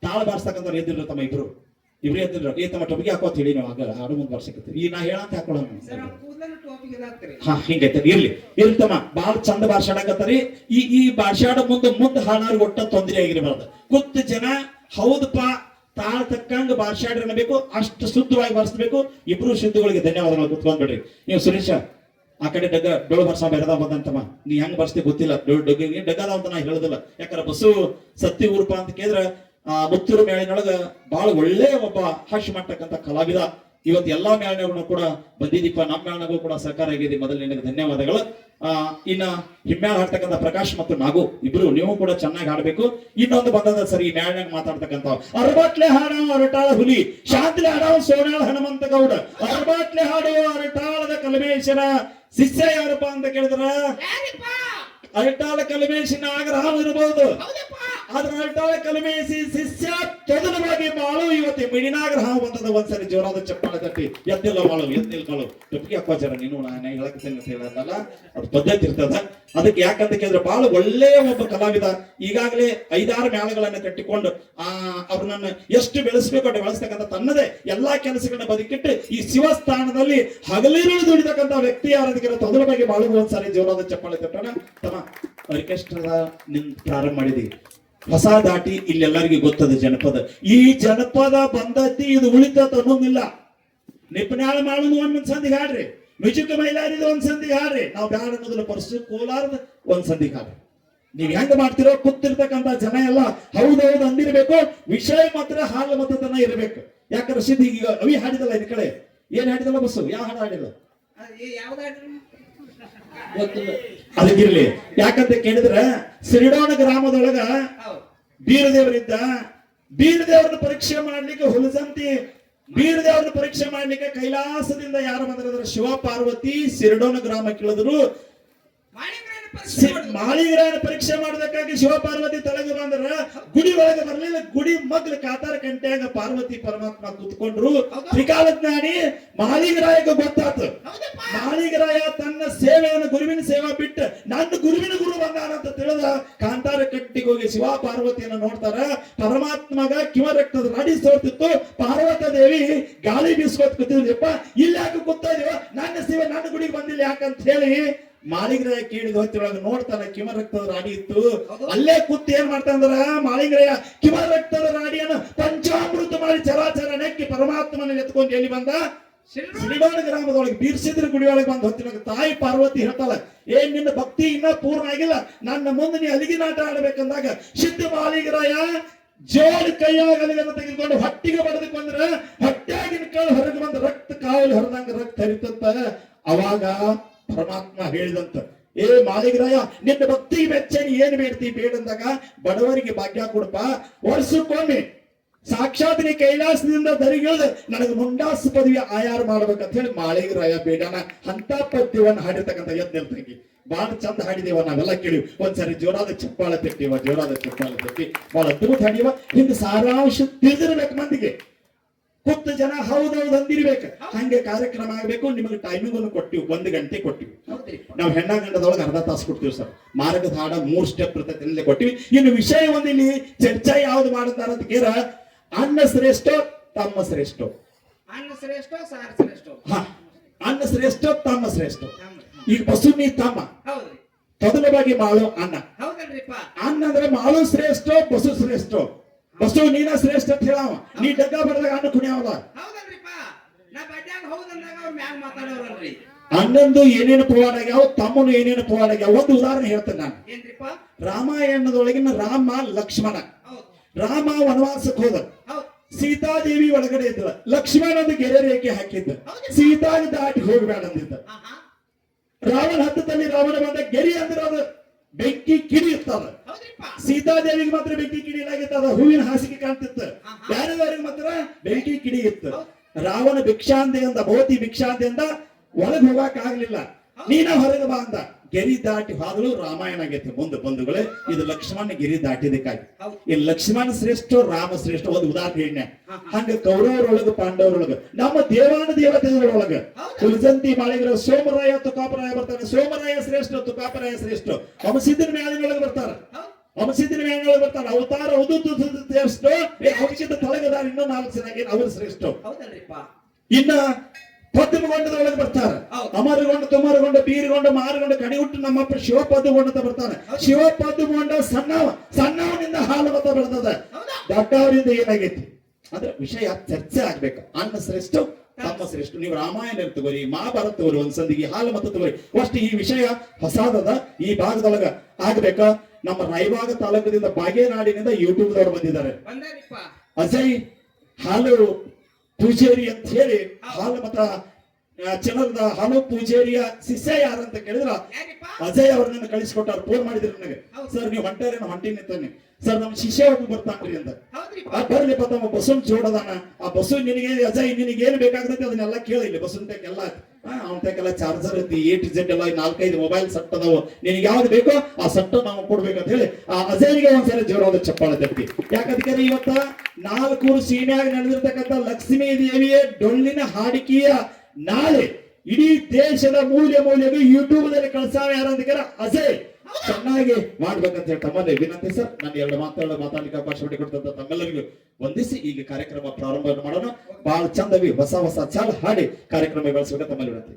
ತಾಳ ಬಾರಿಸ್ತಕ್ಕಂಥವ್ರು ಎದ್ದಿಲ್ಲ ತಮ್ಮ ಇಬ್ರು. ಇವ್ರೇ ಎದ್ದಿದ್ರು ಏ ತಮ್ಮ ಟೊಪಿಗೆ ಹಾಕೋತ್ ಹೇಳಿ ನೀವು ಆಗ ಆಡು ಮುಂದ್ ವರ್ಷಕ್ಕೆ ಈ ನಾ ಹೇಳಂತ ಹಾಕೊಳ್ಳೋಣ ಹಾ ಹಿಂಗೈತೆ ಇರ್ಲಿ. ಇರ್ತಮ್ಮ ಬಾಳ ಚಂದ ಬಾರ್ಸಾಡಕತ್ತರಿ ಈ ಈ ಬಾರ್ಸಾಡ ಮುಂದೆ ಮುಂದೆ ಹಾಡಾರ್ ಒಟ್ಟ ತೊಂದರೆ ಆಗಿರಬಾರ್ದು. ಕುತ್ತ ಜನ ಹೌದಪ್ಪ ತಾಳ ತಕ್ಕಂಗ ಬಾರ್ಸಾಡಿರಬೇಕು ಅಷ್ಟು ಶುದ್ಧವಾಗಿ ಬಾರಿಸ್ಬೇಕು ಇಬ್ರು ಶುದ್ಧಗಳಿಗೆ ಧನ್ಯವಾದಗಳು ಕುತ್ಕೊಂಡ್ಬಿಡ್ರಿ. ನೀವು ಸುರೇಶ ಆ ಕಡೆ ಡಗ್ಗ ಡೊಳ್ಳು ಬರ್ಸ ಬೆರೆದ ಬಂದಂತಮ್ಮ ನೀ ಹೆಂಗ್ ಬರ್ಸ್ತಿ ಗೊತ್ತಿಲ್ಲ. ಡೊಳ್ ಡಗ್ಗಿಗೆ ಡಗ್ಗದ ಅಂತ ನಾ ಹೇಳುದಿಲ್ಲ. ಯಾಕಂದ್ರೆ ಬಸ್ಸು ಸತ್ತಿ ಊರ್ಪ ಅಂತ ಕೇಳಿದ್ರೆ ಆ, ಮುತ್ತೂರು ಮೇಳಿನೊಳಗ ಬಹಳ ಒಳ್ಳೆಯ ಒಬ್ಬ ಹಾಸ್ಯ ಮಾಡ್ತಕ್ಕಂತ ಕಲಾವಿದ. ಇವತ್ತು ಎಲ್ಲಾ ಮೇಳನೂ ಕೂಡ ಬಂದಿದ್ದೀಪ ನಮ್ಮ ಮೇಳನಗೂ ಕೂಡ ಸಹಕಾರ ಆಗಿದೆ ಮೊದಲು ನಿನಗೆ ಧನ್ಯವಾದಗಳು. ಆ, ಇನ್ನ ಹಿಮ್ಮೇಳ ಹಾಡ್ತಕ್ಕಂಥ ಪ್ರಕಾಶ್ ಮತ್ತು ನಾಗು ಇಬ್ರು ನೀವು ಕೂಡ ಚೆನ್ನಾಗಿ ಹಾಡ್ಬೇಕು. ಇನ್ನೊಂದು ಬಂದದ ಸರಿ ಈ ಮೇಳನಾಗ ಮಾತಾಡ್ತಕ್ಕಂಥ ಅರ್ಬಾಟ್ಲೆ ಹಾಡೋ ಅರಟಾಳ ಹುಲಿ, ಶಾಂತಿಲೆ ಹಾಡೋ ಸೋನಾಳ ಹನುಮಂತ ಗೌಡ ಅರ್ಬಾಟ್ಲೆ ಹಾಡೋ ಅರಟಾಳದ ಕಲಮೇಶ್ವರ ಶಿಷ್ಯ ಯಾರಪ್ಪ ಅಂತ ಕೇಳಿದ್ರ? ಅರಟಾಳ ಕಲಮೇಶಿನ ಆಗ್ರಹ ಇರಬಹುದು. ಆದ್ರೆ ಅಲ್ಟಾಳ ಕಲಮೇಶಿ ಶಿಷ್ಯ ತೊದಲವಾಗಿ ಬಾಳು ಇವತ್ತು ಮಿಡಿನಾಗ್ರಹ ಬಂದದ ಒಂದ್ಸರಿ ಜೋರಾದ ಚಪ್ಪಾಳೆ ತಟ್ಟಿ. ಎದ್ದಿಲ್ಲ ಬಾಳು ಎದ್ದಿಲ್ಲ ಬಾಳು ಟೊಪ್ಪಿಗೆ ಅಪ್ಪಾಚಾರ ನೀನು ನಾನು ಹೇಳಕ್ ಅಂತ ಹೇಳಲ್ಲ ಅದು ಪದ್ಧತಿ ಇರ್ತದ. ಅದಕ್ಕೆ ಯಾಕಂತ ಕೇಳಿದ್ರೆ ಬಹಳ ಒಳ್ಳೆಯ ಒಬ್ಬ ಕಲಾವಿದ. ಈಗಾಗಲೇ ಐದಾರು ಮೇಳಗಳನ್ನ ಕಟ್ಟಿಕೊಂಡು ಆ ಅವ್ರನ್ನ ಎಷ್ಟು ಬೆಳೆಸಬೇಕು ಅಂತ ಬೆಳೆಸ್ತಕ್ಕಂಥ ತನ್ನದೇ ಎಲ್ಲಾ ಕೆಲಸಗಳನ್ನ ಬದುಕಿಟ್ಟು ಈ ಶಿವಸ್ಥಾನದಲ್ಲಿ ಹಗಲಿರುಳು ದುಡಿತಕ್ಕಂಥ ವ್ಯಕ್ತಿ ಯಾರದಕ್ಕಿರೋ ತೊದಲ ಬಗ್ಗೆ ಬಾಳು ಒಂದ್ಸಾರಿ ಜೋರಾದ ಚಪ್ಪಾಳೆ ತಟ್ಟೋಣ. ತಮ್ಮ ಆರ್ಕೆಸ್ಟ್ರಾದ ನಿಮ್ ಪ್ರಾರಂಭ ಮಾಡಿದೀವಿ ಹೊಸ ದಾಟಿ ಇಲ್ಲೆಲ್ಲರಿಗೂ ಗೊತ್ತದ ಜನಪದ. ಈ ಜನಪದ ಬಂದತಿ ಇದು ಉಳಿತದ ಅನ್ನೋಂಗಿಲ್ಲ ನಿಪುಣಾಳ ಮಾಡೋದು ಒಂದ್ ಸಂದಿಗೆ ಹಾಡ್ರಿ. ಮ್ಯೂಸಿಕ್ ಮೈಲಾರಿದ ಒಂದ್ ಸಂದಿಗೆ ಹಾಡ್ರಿ. ನಾವು ಬ್ಯಾಡ ಅನ್ನೋದಿಲ್ಲ, ಪರ್ಸು ಕೋಲಾರದ ಒಂದ್ ಸಂದಿಗೆ ಹಾಡ್ರಿ. ನೀವ್ ಹೆಂಗ್ ಮಾಡ್ತಿರೋ ಕೂತಿರ್ತಕ್ಕಂತ ಜನ ಎಲ್ಲ ಹೌದೌದು ಅಂದಿರ್ಬೇಕು. ವಿಷಯ ಮಾತ್ರ, ಹಾಲು ಮತತನ ಇರಬೇಕು. ಯಾಕಂದ್ರೆ ಸಿದ್ಧ ಈಗ ಅವಿ ಹಾಡಿದಲ್ಲ ಇದ್ ಕಡೆ. ಏನ್ ಹಾಡಿದಲ್ಲ ಬಸ್ಸು? ಯಾವ ಹಾಡು ಗೊತ್ತಿಲ್ಲ ಅದಕ್ಕಿರ್ಲಿ ಯಾಕಂತ ಕೇಳಿದ್ರೆ, ಸಿರಿಡೋಣ ಗ್ರಾಮದೊಳಗ ಬೀರದೇವರಿದ್ದ, ಬೀರದೇವರನ್ನ ಪರೀಕ್ಷೆ ಮಾಡ್ಲಿಕ್ಕೆ ಹುಲಸಂತಿ, ಬೀರದೇವರನ್ನ ಪರೀಕ್ಷೆ ಮಾಡ್ಲಿಕ್ಕೆ ಕೈಲಾಸದಿಂದ ಯಾರು ಬಂದ್ರೆ ಶಿವ ಪಾರ್ವತಿ ಸಿರಡೋನ ಗ್ರಾಮ ಇಳಿದ್ರು ಮಾಳಿಗ್ರಾಯನ ಪರೀಕ್ಷೆ ಮಾಡೋದಕ್ಕಾಗಿ ಶಿವಪಾರ್ವತಿ ತಲೆಗೆ ಬಂದ್ರ ಗುಡಿ ಒಳಗೆ ಬರ್ಲಿಲ್ಲ. ಗುಡಿ ಮಗ್ಲ ಕಾತಾರ ಕಂಟ್ಯಾಗ ಪಾರ್ವತಿ ಪರಮಾತ್ಮ ಕುತ್ಕೊಂಡ್ರು. ತ್ರಿಕಾಲಜ್ಞಾನಿ ಮಾಳಿಗರಾಯಗ ಗೊತ್ತಾತು. ಮಾಳಿಗರಾಯ ತನ್ನ ಸೇವೆಯನ್ನು ಗುರುವಿನ ಸೇವಾ ಬಿಟ್ಟು ನನ್ನ ಗುರುವಿನ ಗುರು ಬಂದಾನ ಅಂತ ತಿಳಿದ ಕಾಂತಾರ ಕಟ್ಟಿಗೆ ಹೋಗಿ ಶಿವ ಪಾರ್ವತಿಯನ್ನ ನೋಡ್ತಾರ. ಪರಮಾತ್ಮಗ ಕಿವ ರಕ್ತದ ರಡಿ ಸೋರ್ತಿತ್ತು. ಪಾರ್ವತ ದೇವಿ ಗಾಳಿ ಬೀಸ್ಕೋತ್ ಕೂತಿದ್ಯಪ್ಪ ಇಲ್ಲಿ ಯಾಕೆ ನನ್ನ ಸೇವೆ ನನ್ನ ಗುಡಿಗೆ ಬಂದಿಲ್ಲ ಯಾಕಂತ ಹೇಳಿ ಮಾಳಿಗರಾಯ ಕೇಳಿದ ಹೊತ್ತಿನೊಳಗೆ ನೋಡ್ತಾನ ಕಿಮ ರಕ್ತದ ರಾಡಿ ಇತ್ತು. ಅಲ್ಲೇ ಕೂತ್ ಏನ್ ಮಾಡ್ತಾನಂದ್ರ ಮಾಳಿಂಗ್ರಯ ಕಿಮ ರಕ್ತದ ರಾಡಿಯನ್ನು ಪಂಚಾಮೃತ ಮಾಡಿ ಚರಾಚರ ನೆಕ್ಕಿ ಪರಮಾತ್ಮನ ಎತ್ಕೊಂಡು ಎಲ್ಲಿ ಬಂದ? ಸಿರಿಡೋಣ ಗ್ರಾಮದೊಳಗೆ ಬೀರ್ಸಿದ್ರ ಗುಡಿಯೊಳಗೆ ಬಂದು ಹೊತ್ತಿನಾಗ ತಾಯಿ ಪಾರ್ವತಿ ಹೇಳ್ತಾಳ ಏನ್ ನಿನ್ನ ಭಕ್ತಿ ಇನ್ನ ಪೂರ್ಣ ಆಗಿಲ್ಲ? ನನ್ನ ಮುಂದೆ ನೀ ಅಲಿಗಿ ನಾಟ ಆಡ್ಬೇಕಂದಾಗ ಸಿದ್ಧ ಮಾಲಿಗರಾಯ ಜೋಡ್ ಕೈಯಾಗ ಅಲಿಗನ್ನು ತೆಗೆದುಕೊಂಡು ಹೊಟ್ಟಿಗೆ ಬಡದಕೊಂಡ್ರ ಹೊಟ್ಟೆಯಾಗಿನ ಕಾಳು ಹೊರಗೆ ಬಂದ ರಕ್ತ ಕಾವಲು ಹೊರದಂಗ ರಕ್ತ ಹರಿತಂತ. ಅವಾಗ ಪರಮಾತ್ಮ ಹೇಳಿದಂತ, ಏ ಮಾಲಿಗರಾಯ ನಿನ್ನ ಭಕ್ತಿ ಬೆಚ್ಚನಿ ಏನ್ ಬೇಡ್ತಿ? ಬೇಡಂದಾಗ ಬಡವರಿಗೆ ಭಾಗ್ಯ ಕೊಡಪ್ಪ. ವರ್ಷಕ್ಕೊಮ್ಮೆ ಸಾಕ್ಷಾತ್ ನೀ ಕೈಲಾಸದಿಂದ ದರಿಗಿಳಿದು ನನಗೆ ಮುಂಡಾಸ ಪದವಿ ಆಯಾರ ಮಾಡ್ಬೇಕಂತ ಹೇಳಿ ಮಾಳಿಗರಾಯ ಬೇಡನ. ಅಂತ ಪದ್ಯವನ್ನ ಹಾಡಿರ್ತಕ್ಕಂಥ ಯಜ್ಞ ಬಹಳ ಚಂದ ಹಾಡಿದೇವ, ನಾವೆಲ್ಲ ಕೇಳಿವಿ. ಒಂದ್ಸರಿ ಜೋರಾದ ಚಪ್ಪಾಳೆ ತಟ್ಟಿವ, ಜೋರಾದ ಚಪ್ಪಾಳೆ ತಟ್ಟಿ. ಬಹಳ ಅದ್ಭುತ ಹಾಡಿವ ಹಿಂದೆ ಸಾರಾಂಶ ತಿಳಿದಿರ್ಬೇಕು ಮಂದಿಗೆ. ಕುತ್ತ ಜನ ಹೌದೌದು ಅಂದಿರ್ಬೇಕು. ಹಂಗೆ ಕಾರ್ಯಕ್ರಮ ಆಗ್ಬೇಕು ನಿಮಗೆ ಟೈಮಿಂಗ್ ಅನ್ನು ಕೊಟ್ಟಿವಿ ಒಂದು ಗಂಟೆ ಕೊಟ್ಟಿವಿ. ನಾವು ಹೆಣ್ಣ ಗಂಡದೊಳಗೆ ಅರ್ಧ ತಾಸು ಕೊಡ್ತೀವಿ ಸರ್. ಮಾರ್ಗದ ಹಾಡ ಮೂರ್ ಸ್ಟೆಪ್ ಇರ್ತೈತೆ ಕೊಟ್ಟಿವಿ. ಇನ್ನು ವಿಷಯ ಒಂದಿಲ್ಲಿ ಚರ್ಚೆ ಯಾವ್ದು ಮಾಡುತ್ತಾರ ಅಂತ ಕೇರ ಅನ್ನ ಶ್ರೇಷ್ಠ ತಮ್ಮ ಶ್ರೇಷ್ಠ. ಅನ್ನ ಶ್ರೇಷ್ಠ ಸಾರ್ ಶ್ರೇಷ್ಠ. ಹ. ಅನ್ನ ಶ್ರೇಷ್ಠ ತಮ್ಮ ಶ್ರೇಷ್ಠ. ಈಗ ಬಸು ನೀ ತಮ್ಮ. ಹೌದ್ರಿ. ತೊದಲವಾಗಿ ಮಾಡು ಅನ್ನ. ಅನ್ನ ಅಂದ್ರೆ ಮಾಳು ಶ್ರೇಷ್ಠ ಬಸು ಶ್ರೇಷ್ಠ. ಬಸು ನೀನ ಶ್ರೇಷ್ಠ ಅಂತ ಹೇಳವ ನೀ ಡಗ್ಗ ಬಡದಾಗ ಅಣ್ಣ ಕುಣಿಯವಲ್ಲ ಅಣ್ಣಂದು ಏನೇನು ಪವಾಡ ಆಗ್ಯಾವ ತಮ್ಮನು ಏನೇನು ಪವಾಡ ಆಗ್ಯಾವ ಒಂದು ಉದಾಹರಣೆ ಹೇಳ್ತೇನೆ ನಾನು. ರಾಮಾಯಣದೊಳಗಿನ ರಾಮ ಲಕ್ಷ್ಮಣ. ರಾಮ ವನವಾಸಕ್ಕೆ ಹೋದ. ಸೀತಾದೇವಿ ಒಳಗಡೆ ಇದ್ದ ಲಕ್ಷ್ಮಣನ ಗೆರೆ ರೇಖೆ ಹಾಕಿದ್ದ. ಸೀತಾಗ ದಾಟಿ ಹೋಗ್ಬೇಡ ಅಂದಿದ್ದ. ರಾವಣ ಹತ್ತದಲ್ಲಿ ರಾವಣ ಬಂದ. ಗೆರಿ ಅಂದ್ರೆ ಅದು ಬೆಂಕಿ ಕಿಡಿ ಇರ್ತದ ಹೌದ್ರಿಪ್ಪ. ಸೀತಾದೇವಿಗೆ ಮಾತ್ರ ಬೆಂಕಿ ಕಿಡಿ ಇಲ್ಲಾಗಿತ್ತದ ಹೂವಿನ ಹಾಸಿಗೆ ಕಾಣ್ತಿತ್ತು. ಯಾರ್ಯಾರಿಗೆ ಮಾತ್ರ? ಬೆಂಕಿ ಕಿಡಿ ಇತ್ತು ರಾವಣ ಭಿಕ್ಷಾಂತೆಯಿಂದ ಭೋತಿ ಅಂದ ಒಳಗ್ ಹೋಗಕ್ ಆಗ್ಲಿಲ್ಲ ನೀನ ಹೊರಗೆ ಬಾ ಅಂದ ಗೆರಿ ದಾಟಿ ಹೋದಳು ರಾಮಾಯಣ ಆಗೈತೆ ಮುಂದೆ ಬಂಧುಗಳೇ ಇದು ಲಕ್ಷ್ಮಣ ಗೆರಿ ದಾಟಿದಕ್ಕಾಗಿ. ಈ ಲಕ್ಷ್ಮಣ ಶ್ರೇಷ್ಠ ರಾಮ ಶ್ರೇಷ್ಠ ಒಂದು ಉದಾಹರಣೆ ಹಂಗ ಕೌರವರೊಳಗ ಪಾಂಡವರೊಳಗ ನಮ್ಮ ದೇವಾನ ದೇವತೆಗಳೊಳಗ. ಕುಲಜಂತಿ ಮಾಳಿಗರ ಸೋಮರಾಯ ತುಕಾಪರಾಯ ಬರ್ತಾನೆ ಸೋಮರಾಯ ಶ್ರೇಷ್ಠ ತುಕಾಪರಾಯ ಶ್ರೇಷ್ಠ. ಅವ ಸಿದ್ಧನ ಮ್ಯಾಲಿನೊಳಗೆ ಬರ್ತಾರ. ಅಂಶದಿನ ಮ್ಯಾಗಳ ಬರ್ತಾರ. ಅವತಾರ ಉದುತ್ತು ಶ್ರೇಷ್ಠ. ಅವಕ್ಕಿಂತ ತಳಗದಾರ ಇನ್ನೂ ನಾಲ್ಕು ಜನ ಅವರು ಶ್ರೇಷ್ಠ. ಇನ್ನ ಪದ್ಮಗೊಂಡದೊಳಗೆ ಬರ್ತಾರೆ. ಅಮರಗೊಂಡ ತುಮರಗೊಂಡ ಬೀರಗೊಂಡ ಮಾರಗೊಂಡ ಕಣಿ ಹುಟ್ಟು ನಮ್ಮಪ್ಪ ಶಿವಪದ್ಮಗೊಂಡ ಅಂತ ಬರ್ತಾನೆ. ಶಿವಪದ್ಮಗೊಂಡ ಸಣ್ಣವ ಸಣ್ಣವನಿಂದ ಹಾಲು ಮತ ಬೆಳೆದದ ದೊಡ್ಡವರಿಂದ ಏನಾಗೈತಿ? ಅಂದ್ರೆ ವಿಷಯ ಚರ್ಚೆ ಆಗ್ಬೇಕು. ಅನ್ನ ಶ್ರೇಷ್ಠ ತಮ್ಮ ಶ್ರೇಷ್ಠ. ನೀವು ರಾಮಾಯಣ ತಗೋರಿ ಮಹಾಭಾರತ ತಗೋರಿ ಒಂದ್ ಸಂದಿಗೆ ಹಾಲು ಮತ ತಗೋರಿ ಅಷ್ಟು ಈ ವಿಷಯ ಹೊಸದದ ಈ ಭಾಗದೊಳಗ ಆಗ್ಬೇಕ. ನಮ್ಮ ರಾಯಭಾಗ ತಾಲೂಕದಿಂದ ಬಾಗೇನಾಡಿನಿಂದ ಯೂಟ್ಯೂಬ್ ದವ್ರು ಬಂದಿದ್ದಾರೆ. ಅಜಯ್ ಹಾಲು ಪೂಜಾರಿ ಅಂತ ಹೇಳಿ ಹಾಲು ಮತ ಚಲದ ಹಾಲು ಶಿಷ್ಯ ಶಿಷ್ಯ ಯಾರಂತ ಕೇಳಿದ್ರ? ಯಾರಿಪ್ಪ? ಅಜಯ್ ಅವ್ರನ್ನ ಕಳಿಸ್ಕೊಟ್ಟಾರ ಫೋನ್ ಮಾಡಿದ್ರು ನನಗೆ. ಸರ್ ನೀವು ಹೊಂಟಾರೇನು ಹೊಂಟಿನಿ ತಾನೆ ಸರ್ ನಮ್ಮ ಶಿಷ್ಯ ಒಬ್ಬ ಬರ್ತಾನ್ರಿ ಅಂತ. ಆ ಬರ್ಲಿಪ್ಪ ತಮ್ಮ ಬಸವನ್ ಜೋಡದಾನ. ಆ ಬಸವನ್ ನಿನಗೆ ಅಜಯ್ ನಿನಗೆ ಏನ್ ಬೇಕಾಗ್ತೈತಿ ಅದನ್ನೆಲ್ಲ ಕೇಳಿ ಇಲ್ಲಿ ಬಸ್ಸನ್ ಅವನ ಚಾರ್ಜರ್ ಐತಿ ಎ ಟು ಜೆಡ್ ನಾಲ್ಕೈದು ಮೊಬೈಲ್ ಸೆಟ್ ಅದಾವು. ನಿನಗೆ ಯಾವ್ದು ಬೇಕೋ ಆ ಸೆಟ್ ನಾವು ಕೊಡ್ಬೇಕಂತ ಹೇಳಿ, ಆ ಅಜಯ್ಗೆ ಒಂದ್ಸಲ ಜೋರಾದ ಚಪ್ಪಾಳೆ ತಪ್ಪಿ ಯಾಕಂದ್ರೆ ಇವತ್ತ ನಾಲ್ಕು ಸೀನ್ಯಾಗ ನಡೆದಿರ್ತಕ್ಕಂಥ ಲಕ್ಷ್ಮೀ ದೇವಿಯ ಡೊಳ್ಳಿನ ಹಾಡಿಕೆಯ ನಾಳೆ ಇಡೀ ದೇಶದ ಮೂಲೆ ಮೂಲೆಗೂ ಯೂಟ್ಯೂಬ್ ದಲ್ಲಿ ಕಳ್ಸಾವ ಯಾರಂದ್ರೆ ಅಜಯ್. ಚೆನ್ನಾಗಿ ಮಾಡ್ಬೇಕಂತ ಹೇಳಿ ತಮ್ಮಲ್ಲಿ ವಿನಂತಿ ಸರ್. ನಾನು ಎರಡು ಮಾತಾಡ ಮಾತಾಡಲಿಕ್ಕೆ ಅವಕಾಶ ಮಾಡಿಕೊಡ್ತಂತ ತಮ್ಮೆಲ್ಲರಿಗೂ ವಂದಿಸಿ ಈಗ ಕಾರ್ಯಕ್ರಮ ಪ್ರಾರಂಭವನ್ನು ಮಾಡೋಣ. ಬಹಳ ಚಂದವಿ ಹೊಸ ಹೊಸ ಚಾಲ್ ಹಾಡಿ ಕಾರ್ಯಕ್ರಮ ಬೆಳೆಸಬೇಕು ತಮ್ಮಲ್ಲಿ ವಿನಂತಿ.